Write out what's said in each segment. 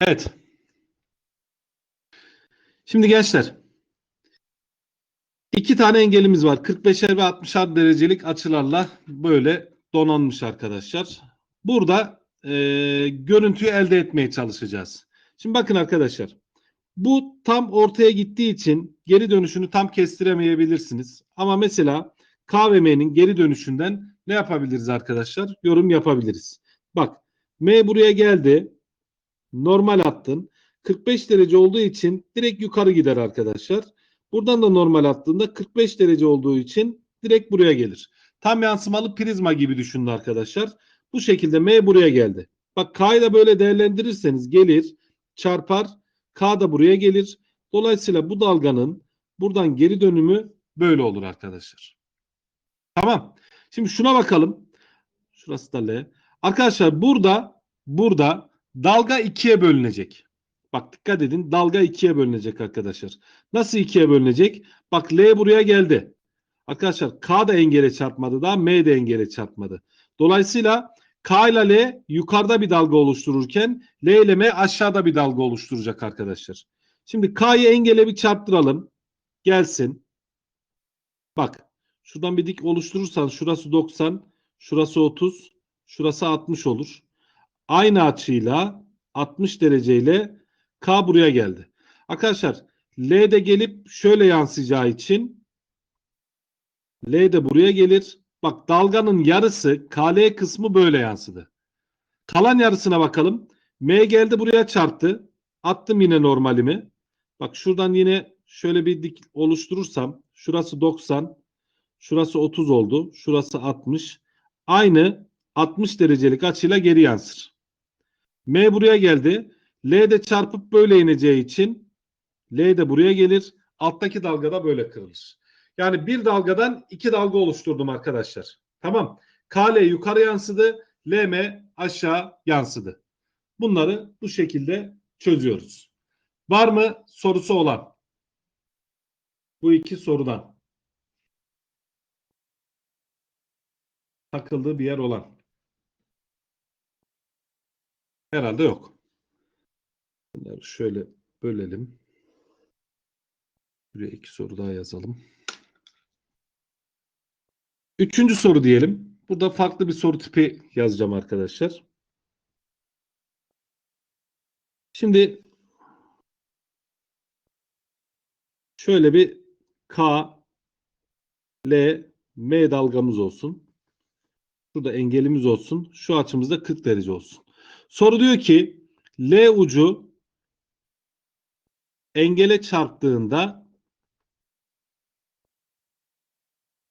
Evet. Şimdi gençler. iki tane engelimiz var. 45'er ve 60'ar derecelik açılarla böyle donanmış arkadaşlar. Burada e, görüntüyü elde etmeye çalışacağız. Şimdi bakın arkadaşlar. Bu tam ortaya gittiği için geri dönüşünü tam kestiremeyebilirsiniz. Ama mesela K ve M'nin geri dönüşünden ne yapabiliriz arkadaşlar? Yorum yapabiliriz. Bak M buraya geldi. Normal attın. 45 derece olduğu için direkt yukarı gider arkadaşlar. Buradan da normal attığında 45 derece olduğu için direkt buraya gelir. Tam yansımalı prizma gibi düşünün arkadaşlar. Bu şekilde M buraya geldi. Bak K'yı da böyle değerlendirirseniz gelir, çarpar, K da buraya gelir. Dolayısıyla bu dalganın buradan geri dönümü böyle olur arkadaşlar. Tamam. Şimdi şuna bakalım. Şurası da L. Arkadaşlar burada burada dalga ikiye bölünecek. Bak dikkat edin dalga ikiye bölünecek arkadaşlar. Nasıl ikiye bölünecek? Bak L buraya geldi. Arkadaşlar K da engele çarpmadı daha M de engele çarpmadı. Dolayısıyla K ile L yukarıda bir dalga oluştururken L ile M aşağıda bir dalga oluşturacak arkadaşlar. Şimdi K'yı engele bir çarptıralım. Gelsin. Bak şuradan bir dik oluşturursan şurası 90, şurası 30, şurası 60 olur. Aynı açıyla 60 dereceyle K buraya geldi. Arkadaşlar L de gelip şöyle yansıyacağı için L de buraya gelir. Bak dalganın yarısı KL kısmı böyle yansıdı. Kalan yarısına bakalım. M geldi buraya çarptı. Attım yine normalimi. Bak şuradan yine şöyle bir dik oluşturursam şurası 90, şurası 30 oldu. Şurası 60. Aynı 60 derecelik açıyla geri yansır. M buraya geldi. L de çarpıp böyle ineceği için L de buraya gelir. Alttaki dalga da böyle kırılır. Yani bir dalgadan iki dalga oluşturdum arkadaşlar. Tamam. KL yukarı yansıdı. LM aşağı yansıdı. Bunları bu şekilde çözüyoruz. Var mı sorusu olan? Bu iki sorudan. Takıldığı bir yer olan. Herhalde yok. Bunları şöyle bölelim. Buraya iki soru daha yazalım. Üçüncü soru diyelim. Burada farklı bir soru tipi yazacağım arkadaşlar. Şimdi şöyle bir K, L, M dalgamız olsun. Şurada engelimiz olsun. Şu açımızda 40 derece olsun. Soru diyor ki L ucu engele çarptığında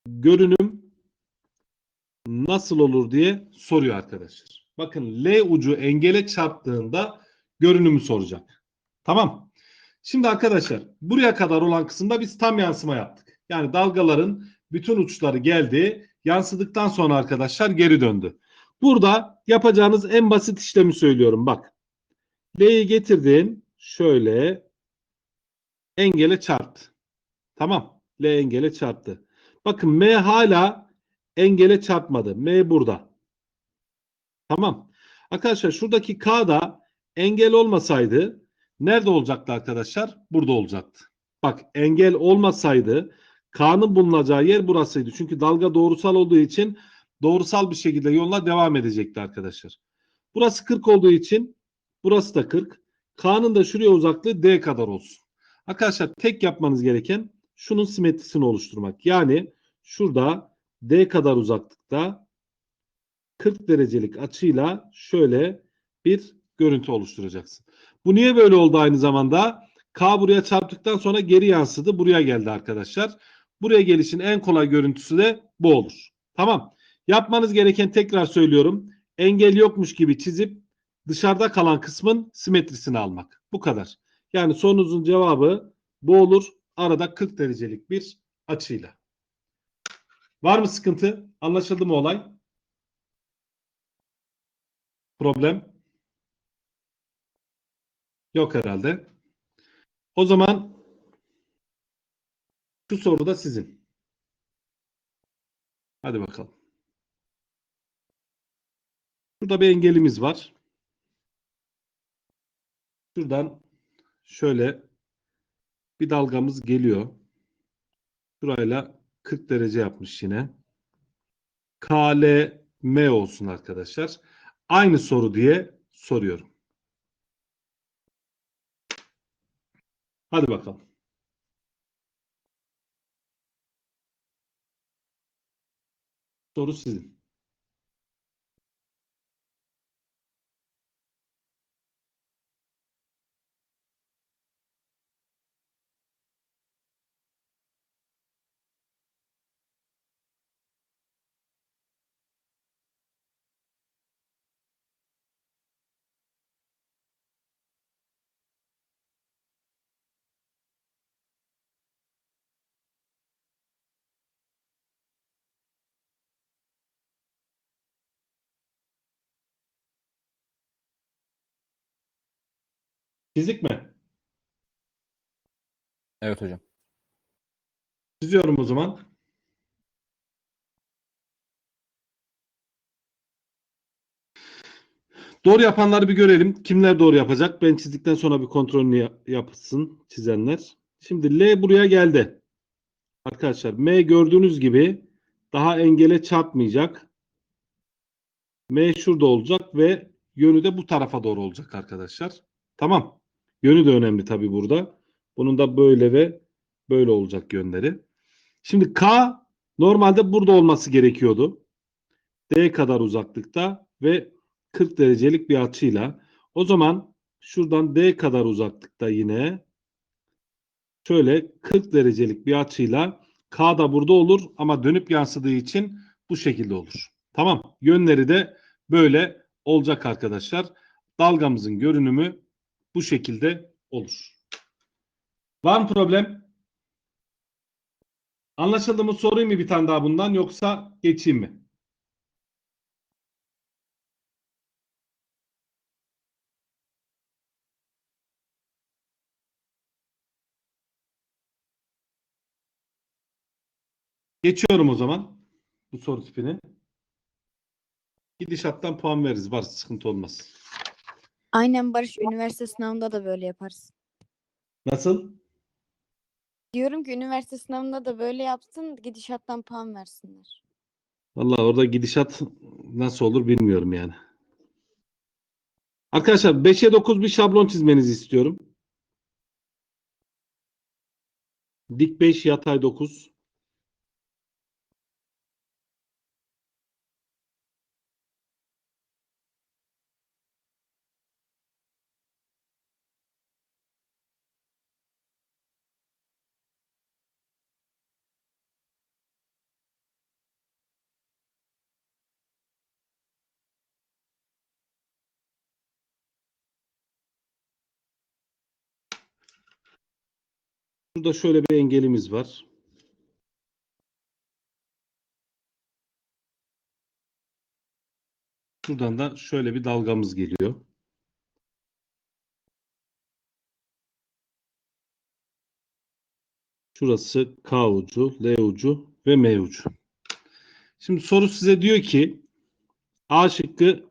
görünüm nasıl olur diye soruyor arkadaşlar. Bakın L ucu engele çarptığında görünümü soracak. Tamam. Şimdi arkadaşlar buraya kadar olan kısımda biz tam yansıma yaptık. Yani dalgaların bütün uçları geldi. Yansıdıktan sonra arkadaşlar geri döndü. Burada yapacağınız en basit işlemi söylüyorum. Bak. L'yi getirdin. Şöyle engele çarptı. Tamam. L engele çarptı. Bakın M hala engele çarpmadı. M burada. Tamam. Arkadaşlar şuradaki K da engel olmasaydı nerede olacaktı arkadaşlar? Burada olacaktı. Bak engel olmasaydı K'nın bulunacağı yer burasıydı. Çünkü dalga doğrusal olduğu için doğrusal bir şekilde yoluna devam edecekti arkadaşlar. Burası 40 olduğu için burası da 40. K'nın da şuraya uzaklığı D kadar olsun. Arkadaşlar tek yapmanız gereken şunun simetrisini oluşturmak. Yani şurada D kadar uzaklıkta 40 derecelik açıyla şöyle bir görüntü oluşturacaksın. Bu niye böyle oldu aynı zamanda? K buraya çarptıktan sonra geri yansıdı. Buraya geldi arkadaşlar. Buraya gelişin en kolay görüntüsü de bu olur. Tamam. Yapmanız gereken tekrar söylüyorum. Engel yokmuş gibi çizip dışarıda kalan kısmın simetrisini almak. Bu kadar. Yani sorunuzun cevabı bu olur. Arada 40 derecelik bir açıyla. Var mı sıkıntı? Anlaşıldı mı olay? Problem? Yok herhalde. O zaman şu soru da sizin. Hadi bakalım. Burada bir engelimiz var. Şuradan şöyle bir dalgamız geliyor. Şurayla 40 derece yapmış yine. KLM olsun arkadaşlar. Aynı soru diye soruyorum. Hadi bakalım. Soru sizin. Fizik mi? Evet hocam. Çiziyorum o zaman. Doğru yapanları bir görelim. Kimler doğru yapacak? Ben çizdikten sonra bir kontrolünü ya- yapsın çizenler. Şimdi L buraya geldi. Arkadaşlar M gördüğünüz gibi daha engele çarpmayacak. M şurada olacak ve yönü de bu tarafa doğru olacak arkadaşlar. Tamam. Yönü de önemli tabii burada. Bunun da böyle ve böyle olacak yönleri. Şimdi K normalde burada olması gerekiyordu. D kadar uzaklıkta ve 40 derecelik bir açıyla. O zaman şuradan D kadar uzaklıkta yine şöyle 40 derecelik bir açıyla K da burada olur ama dönüp yansıdığı için bu şekilde olur. Tamam. Yönleri de böyle olacak arkadaşlar. Dalgamızın görünümü bu şekilde olur. Var mı problem? Anlaşıldı mı? Sorayım mı bir tane daha bundan yoksa geçeyim mi? Geçiyorum o zaman bu soru tipini. Gidişattan puan veririz. Var sıkıntı olmaz. Aynen Barış üniversite sınavında da böyle yaparız. Nasıl? Diyorum ki üniversite sınavında da böyle yapsın gidişattan puan versinler. Vallahi orada gidişat nasıl olur bilmiyorum yani. Arkadaşlar 5'e 9 bir şablon çizmenizi istiyorum. Dik 5, yatay 9. Burada şöyle bir engelimiz var. Şuradan da şöyle bir dalgamız geliyor. Şurası K ucu, L ucu ve M ucu. Şimdi soru size diyor ki A şıkkı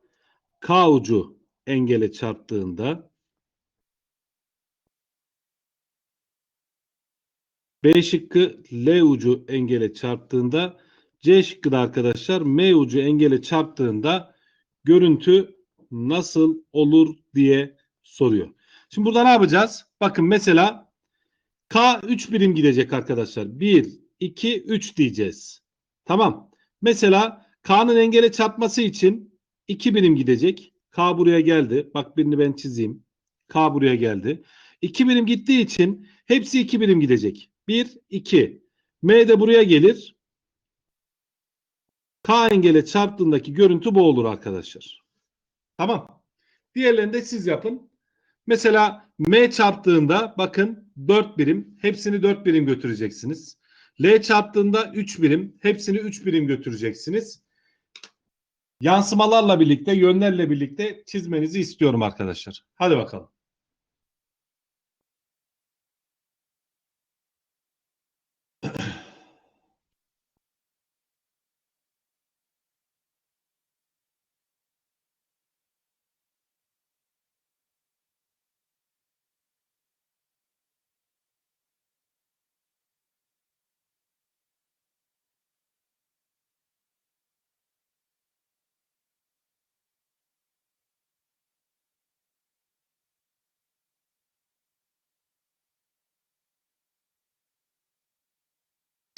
K ucu engele çarptığında B şıkkı L ucu engele çarptığında C şıkkı da arkadaşlar M ucu engele çarptığında görüntü nasıl olur diye soruyor. Şimdi burada ne yapacağız? Bakın mesela K 3 birim gidecek arkadaşlar. 1, 2, 3 diyeceğiz. Tamam. Mesela K'nın engele çarpması için 2 birim gidecek. K buraya geldi. Bak birini ben çizeyim. K buraya geldi. 2 birim gittiği için hepsi 2 birim gidecek. 1, 2. M de buraya gelir. K engele çarptığındaki görüntü bu olur arkadaşlar. Tamam. Diğerlerini de siz yapın. Mesela M çarptığında bakın 4 birim. Hepsini 4 birim götüreceksiniz. L çarptığında 3 birim. Hepsini 3 birim götüreceksiniz. Yansımalarla birlikte, yönlerle birlikte çizmenizi istiyorum arkadaşlar. Hadi bakalım.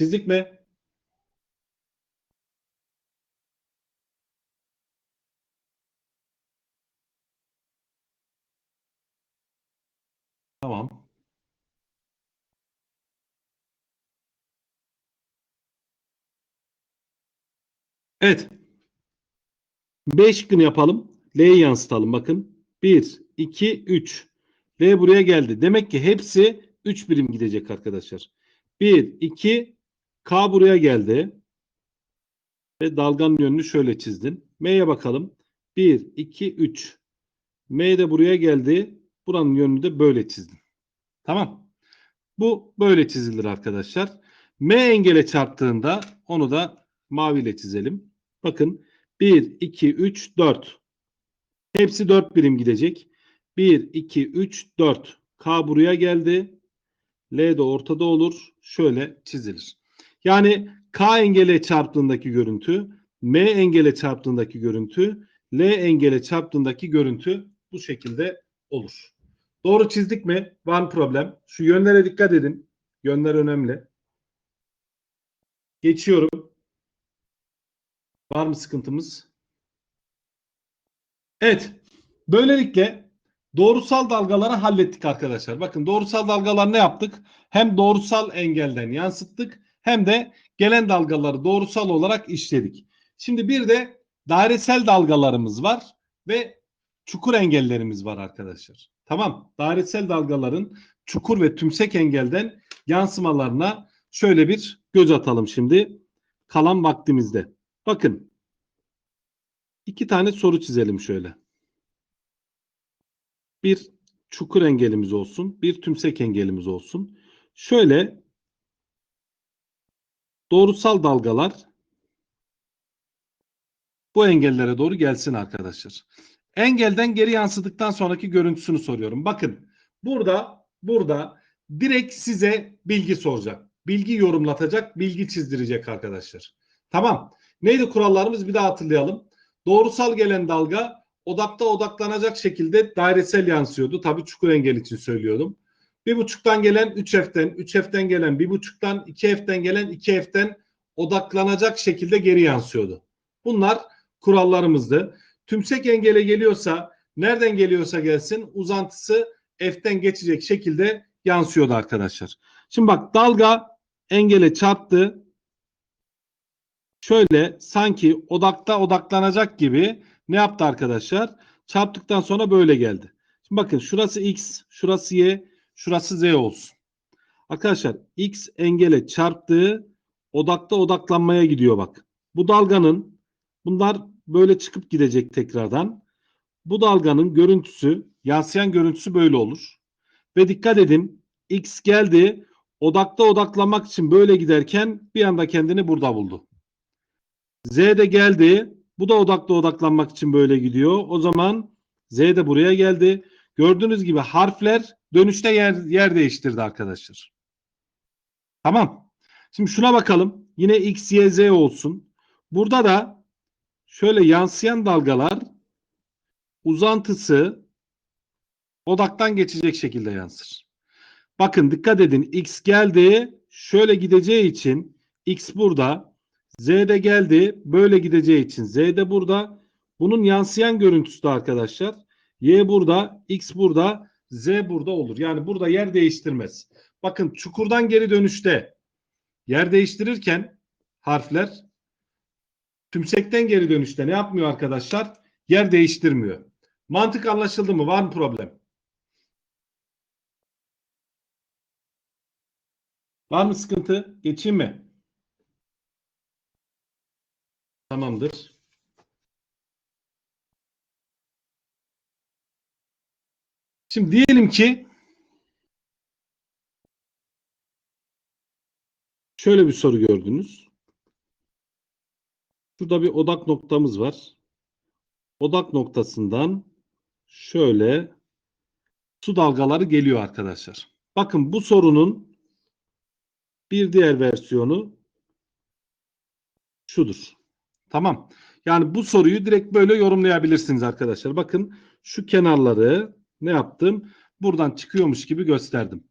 Çizdik mi? Tamam. Evet. B şıkkını yapalım. L'yi yansıtalım. Bakın. 1, 2, 3. L buraya geldi. Demek ki hepsi 3 birim gidecek arkadaşlar. 1, 2, K buraya geldi. Ve dalganın yönünü şöyle çizdin. M'ye bakalım. 1, 2, 3. M de buraya geldi. Buranın yönünü de böyle çizdin. Tamam. Bu böyle çizilir arkadaşlar. M engele çarptığında onu da maviyle çizelim. Bakın 1, 2, 3, 4. Hepsi 4 birim gidecek. 1, 2, 3, 4. K buraya geldi. L de ortada olur. Şöyle çizilir. Yani K engele çarptığındaki görüntü, M engele çarptığındaki görüntü, L engele çarptığındaki görüntü bu şekilde olur. Doğru çizdik mi? Var problem? Şu yönlere dikkat edin. Yönler önemli. Geçiyorum. Var mı sıkıntımız? Evet. Böylelikle doğrusal dalgaları hallettik arkadaşlar. Bakın doğrusal dalgalar ne yaptık? Hem doğrusal engelden yansıttık hem de gelen dalgaları doğrusal olarak işledik. Şimdi bir de dairesel dalgalarımız var ve çukur engellerimiz var arkadaşlar. Tamam. Dairesel dalgaların çukur ve tümsek engelden yansımalarına şöyle bir göz atalım şimdi kalan vaktimizde. Bakın. iki tane soru çizelim şöyle. Bir çukur engelimiz olsun, bir tümsek engelimiz olsun. Şöyle doğrusal dalgalar bu engellere doğru gelsin arkadaşlar. Engelden geri yansıdıktan sonraki görüntüsünü soruyorum. Bakın burada burada direkt size bilgi soracak. Bilgi yorumlatacak, bilgi çizdirecek arkadaşlar. Tamam. Neydi kurallarımız bir daha hatırlayalım. Doğrusal gelen dalga odakta odaklanacak şekilde dairesel yansıyordu. Tabii çukur engel için söylüyordum. Bir buçuktan gelen 3F'den, 3F'den gelen bir buçuktan, 2F'den gelen 2F'den odaklanacak şekilde geri yansıyordu. Bunlar kurallarımızdı. Tümsek engele geliyorsa, nereden geliyorsa gelsin uzantısı F'den geçecek şekilde yansıyordu arkadaşlar. Şimdi bak dalga engele çarptı. Şöyle sanki odakta odaklanacak gibi ne yaptı arkadaşlar? Çarptıktan sonra böyle geldi. Şimdi bakın şurası X, şurası Y, şurası Z olsun. Arkadaşlar X engele çarptığı odakta odaklanmaya gidiyor bak. Bu dalganın bunlar böyle çıkıp gidecek tekrardan. Bu dalganın görüntüsü, yansıyan görüntüsü böyle olur. Ve dikkat edin X geldi odakta odaklanmak için böyle giderken bir anda kendini burada buldu. Z de geldi. Bu da odakta odaklanmak için böyle gidiyor. O zaman Z de buraya geldi. Gördüğünüz gibi harfler dönüşte yer, yer değiştirdi arkadaşlar. Tamam. Şimdi şuna bakalım. Yine X, Y, Z olsun. Burada da şöyle yansıyan dalgalar uzantısı odaktan geçecek şekilde yansır. Bakın dikkat edin. X geldi. Şöyle gideceği için X burada. Z de geldi. Böyle gideceği için Z de burada. Bunun yansıyan görüntüsü de arkadaşlar. Y burada. X burada. Z burada olur. Yani burada yer değiştirmez. Bakın çukurdan geri dönüşte yer değiştirirken harfler tümsekten geri dönüşte ne yapmıyor arkadaşlar? Yer değiştirmiyor. Mantık anlaşıldı mı? Var mı problem? Var mı sıkıntı? Geçeyim mi? Tamamdır. Şimdi diyelim ki şöyle bir soru gördünüz. Şurada bir odak noktamız var. Odak noktasından şöyle su dalgaları geliyor arkadaşlar. Bakın bu sorunun bir diğer versiyonu şudur. Tamam. Yani bu soruyu direkt böyle yorumlayabilirsiniz arkadaşlar. Bakın şu kenarları ne yaptım? Buradan çıkıyormuş gibi gösterdim.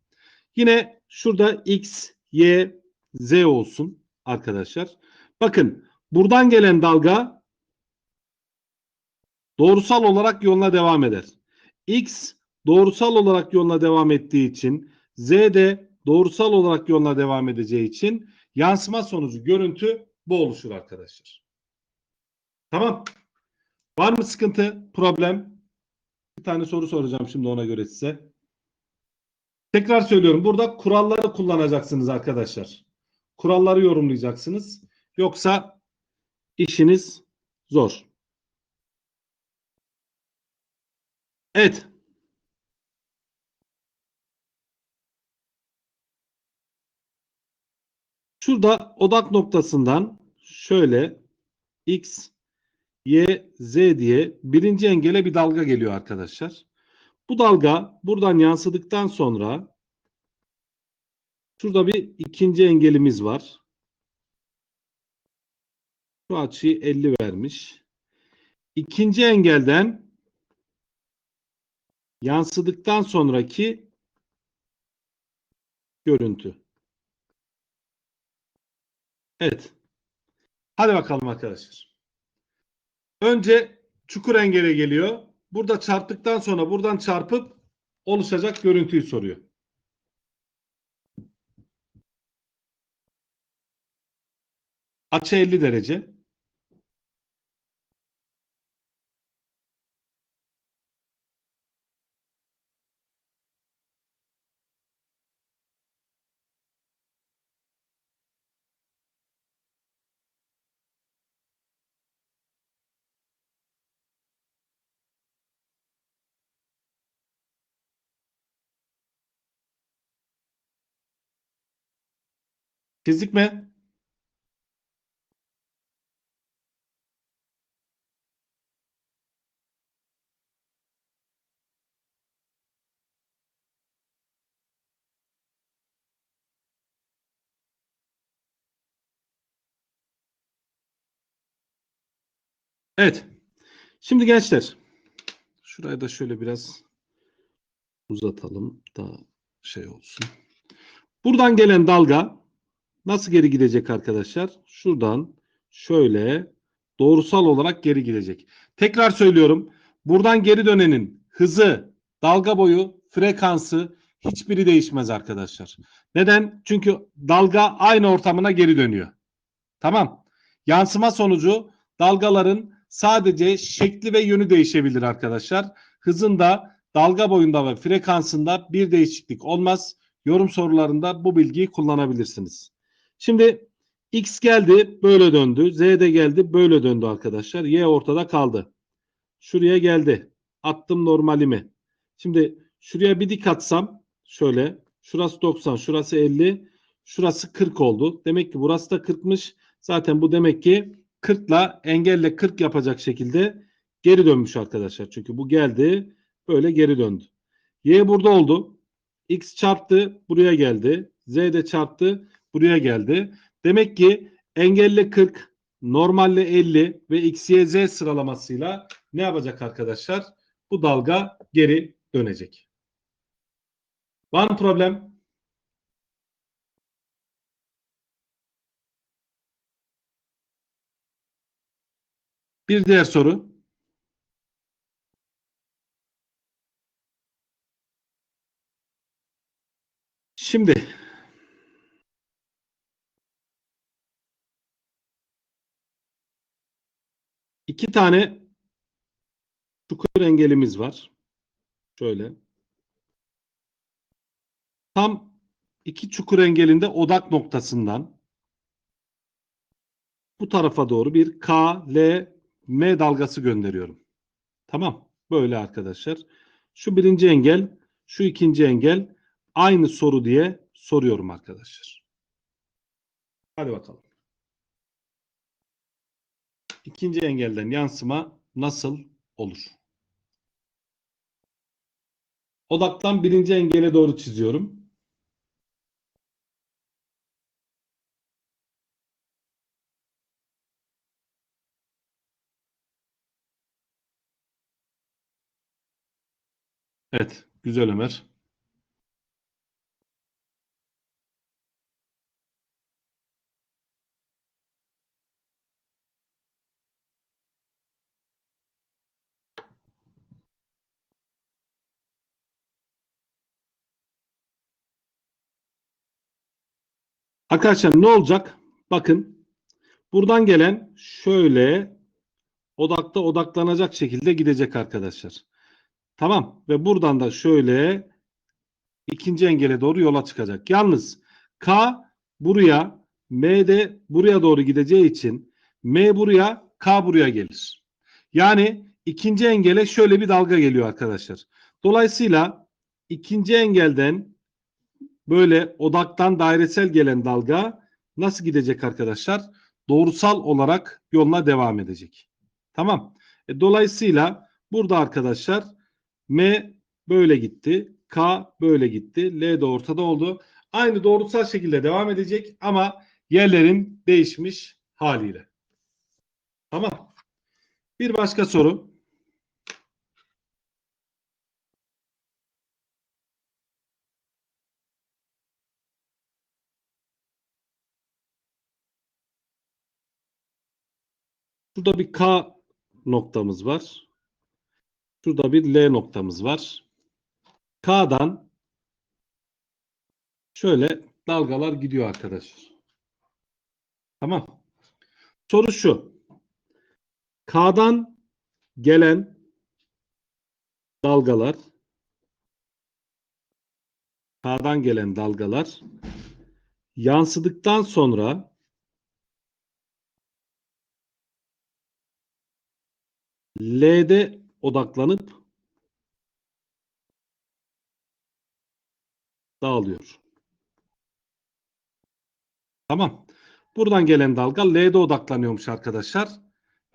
Yine şurada X, Y, Z olsun arkadaşlar. Bakın buradan gelen dalga doğrusal olarak yoluna devam eder. X doğrusal olarak yoluna devam ettiği için Z de doğrusal olarak yoluna devam edeceği için yansıma sonucu görüntü bu oluşur arkadaşlar. Tamam. Var mı sıkıntı, problem? Bir tane soru soracağım şimdi ona göre size. Tekrar söylüyorum. Burada kuralları kullanacaksınız arkadaşlar. Kuralları yorumlayacaksınız. Yoksa işiniz zor. Evet. Şurada odak noktasından şöyle x, y, z diye birinci engele bir dalga geliyor arkadaşlar. Bu dalga buradan yansıdıktan sonra şurada bir ikinci engelimiz var. Şu açıyı 50 vermiş. İkinci engelden yansıdıktan sonraki görüntü. Evet. Hadi bakalım arkadaşlar. Önce çukur engele geliyor. Burada çarptıktan sonra buradan çarpıp oluşacak görüntüyü soruyor. Açı 50 derece. Çizdik mi? Evet. Şimdi gençler. Şurayı da şöyle biraz uzatalım. Daha şey olsun. Buradan gelen dalga nasıl geri gidecek arkadaşlar? Şuradan şöyle doğrusal olarak geri gidecek. Tekrar söylüyorum. Buradan geri dönenin hızı, dalga boyu, frekansı hiçbiri değişmez arkadaşlar. Neden? Çünkü dalga aynı ortamına geri dönüyor. Tamam. Yansıma sonucu dalgaların sadece şekli ve yönü değişebilir arkadaşlar. Hızında, dalga boyunda ve frekansında bir değişiklik olmaz. Yorum sorularında bu bilgiyi kullanabilirsiniz. Şimdi X geldi böyle döndü. Z de geldi böyle döndü arkadaşlar. Y ortada kaldı. Şuraya geldi. Attım normalimi. Şimdi şuraya bir dik atsam şöyle. Şurası 90, şurası 50, şurası 40 oldu. Demek ki burası da 40'mış. Zaten bu demek ki 40 ile engelle 40 yapacak şekilde geri dönmüş arkadaşlar. Çünkü bu geldi böyle geri döndü. Y burada oldu. X çarptı buraya geldi. Z de çarptı buraya geldi. Demek ki engelle 40, normalle 50 ve X, Y, Z sıralamasıyla ne yapacak arkadaşlar? Bu dalga geri dönecek. Var mı problem? Bir diğer soru. Şimdi iki tane çukur engelimiz var. Şöyle. Tam iki çukur engelinde odak noktasından bu tarafa doğru bir K, L, M dalgası gönderiyorum. Tamam. Böyle arkadaşlar. Şu birinci engel, şu ikinci engel aynı soru diye soruyorum arkadaşlar. Hadi bakalım. İkinci engelden yansıma nasıl olur? Odaktan birinci engele doğru çiziyorum. Evet, güzel Ömer. Arkadaşlar ne olacak? Bakın buradan gelen şöyle odakta odaklanacak şekilde gidecek arkadaşlar. Tamam ve buradan da şöyle ikinci engele doğru yola çıkacak. Yalnız K buraya M de buraya doğru gideceği için M buraya K buraya gelir. Yani ikinci engele şöyle bir dalga geliyor arkadaşlar. Dolayısıyla ikinci engelden böyle odaktan dairesel gelen dalga nasıl gidecek arkadaşlar? Doğrusal olarak yoluna devam edecek. Tamam. E, dolayısıyla burada arkadaşlar M böyle gitti. K böyle gitti. L de ortada oldu. Aynı doğrusal şekilde devam edecek ama yerlerin değişmiş haliyle. Tamam. Bir başka soru. Şurada bir K noktamız var. Şurada bir L noktamız var. K'dan şöyle dalgalar gidiyor arkadaşlar. Tamam. Soru şu. K'dan gelen dalgalar K'dan gelen dalgalar yansıdıktan sonra L'de odaklanıp dağılıyor. Tamam. Buradan gelen dalga L'de odaklanıyormuş arkadaşlar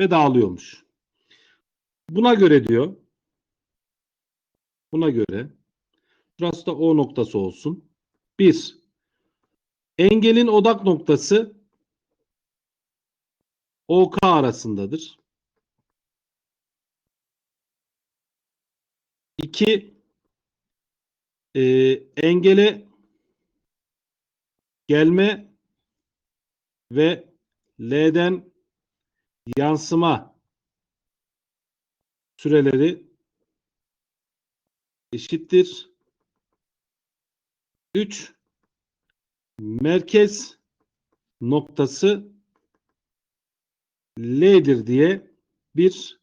ve dağılıyormuş. Buna göre diyor buna göre burası da O noktası olsun. 1. Engelin odak noktası OK arasındadır. 2. E, engele gelme ve L'den yansıma süreleri eşittir. 3. Merkez noktası L'dir diye bir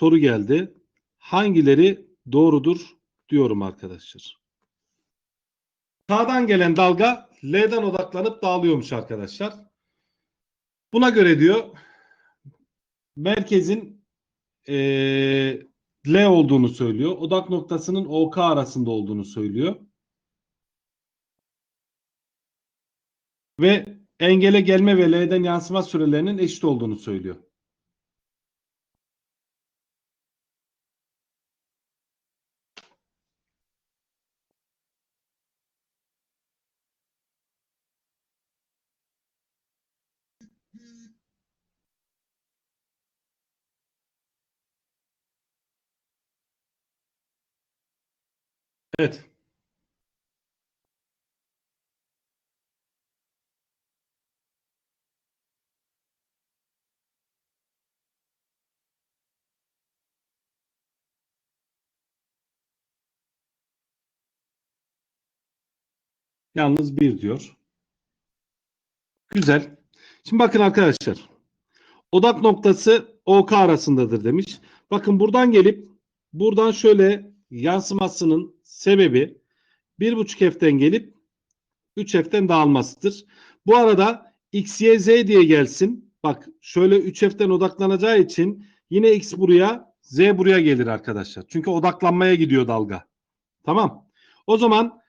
soru geldi. Hangileri doğrudur diyorum arkadaşlar. K'dan gelen dalga L'den odaklanıp dağılıyormuş arkadaşlar. Buna göre diyor merkezin eee, L olduğunu söylüyor. Odak noktasının OK arasında olduğunu söylüyor. Ve engele gelme ve L'den yansıma sürelerinin eşit olduğunu söylüyor. Evet. Yalnız bir diyor. Güzel. Şimdi bakın arkadaşlar. Odak noktası OK arasındadır demiş. Bakın buradan gelip buradan şöyle yansımasının sebebi 1,5 F'den gelip 3 F'den dağılmasıdır. Bu arada X, Y, Z diye gelsin. Bak şöyle 3 F'den odaklanacağı için yine X buraya Z buraya gelir arkadaşlar. Çünkü odaklanmaya gidiyor dalga. Tamam. O zaman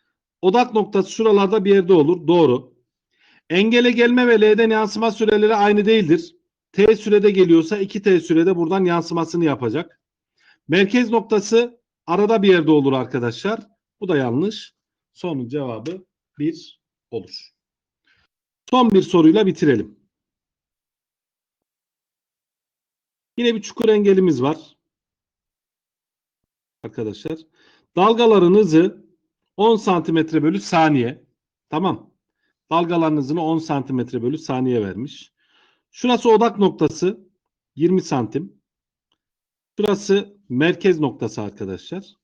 odak noktası şuralarda bir yerde olur. Doğru. Engele gelme ve L'den yansıma süreleri aynı değildir. T sürede geliyorsa 2T sürede buradan yansımasını yapacak. Merkez noktası arada bir yerde olur arkadaşlar. Bu da yanlış. Sonun cevabı 1 olur. Son bir soruyla bitirelim. Yine bir çukur engelimiz var. Arkadaşlar. Dalgaların hızı 10 santimetre bölü saniye. Tamam. Dalgaların hızını 10 santimetre bölü saniye vermiş. Şurası odak noktası 20 santim. Şurası merkez noktası arkadaşlar.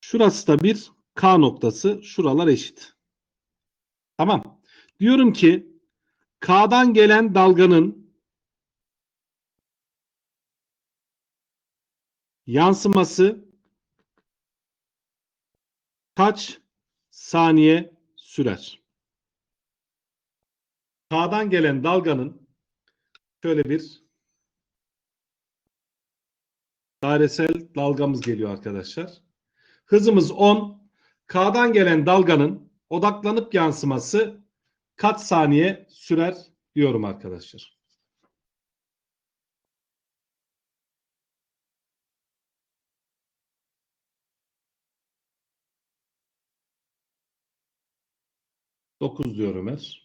Şurası da bir K noktası. Şuralar eşit. Tamam. Diyorum ki K'dan gelen dalganın yansıması kaç saniye sürer? K'dan gelen dalganın şöyle bir dairesel dalgamız geliyor arkadaşlar. Hızımız 10. K'dan gelen dalganın odaklanıp yansıması kaç saniye sürer diyorum arkadaşlar. Dokuz diyor Ömer.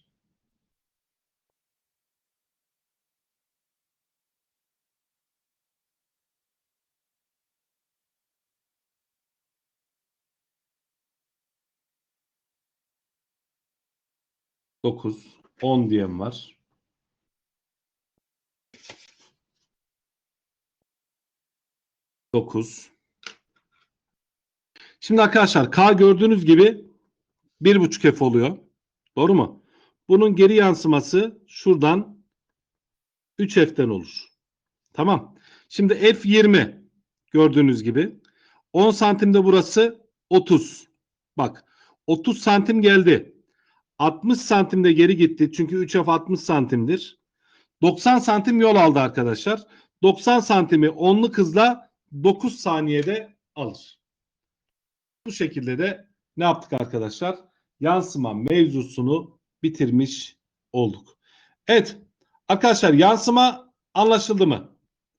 Dokuz. On diyen var. Dokuz. Şimdi arkadaşlar K gördüğünüz gibi bir buçuk F oluyor. Doğru mu? Bunun geri yansıması şuradan 3F'den olur. Tamam. Şimdi F 20 gördüğünüz gibi. 10 santimde burası 30. Bak 30 santim geldi. 60 santimde geri gitti. Çünkü 3F 60 santimdir. 90 santim yol aldı arkadaşlar. 90 santimi onlu hızla 9 saniyede alır. Bu şekilde de ne yaptık arkadaşlar? Yansıma mevzusunu bitirmiş olduk. Evet arkadaşlar yansıma anlaşıldı mı?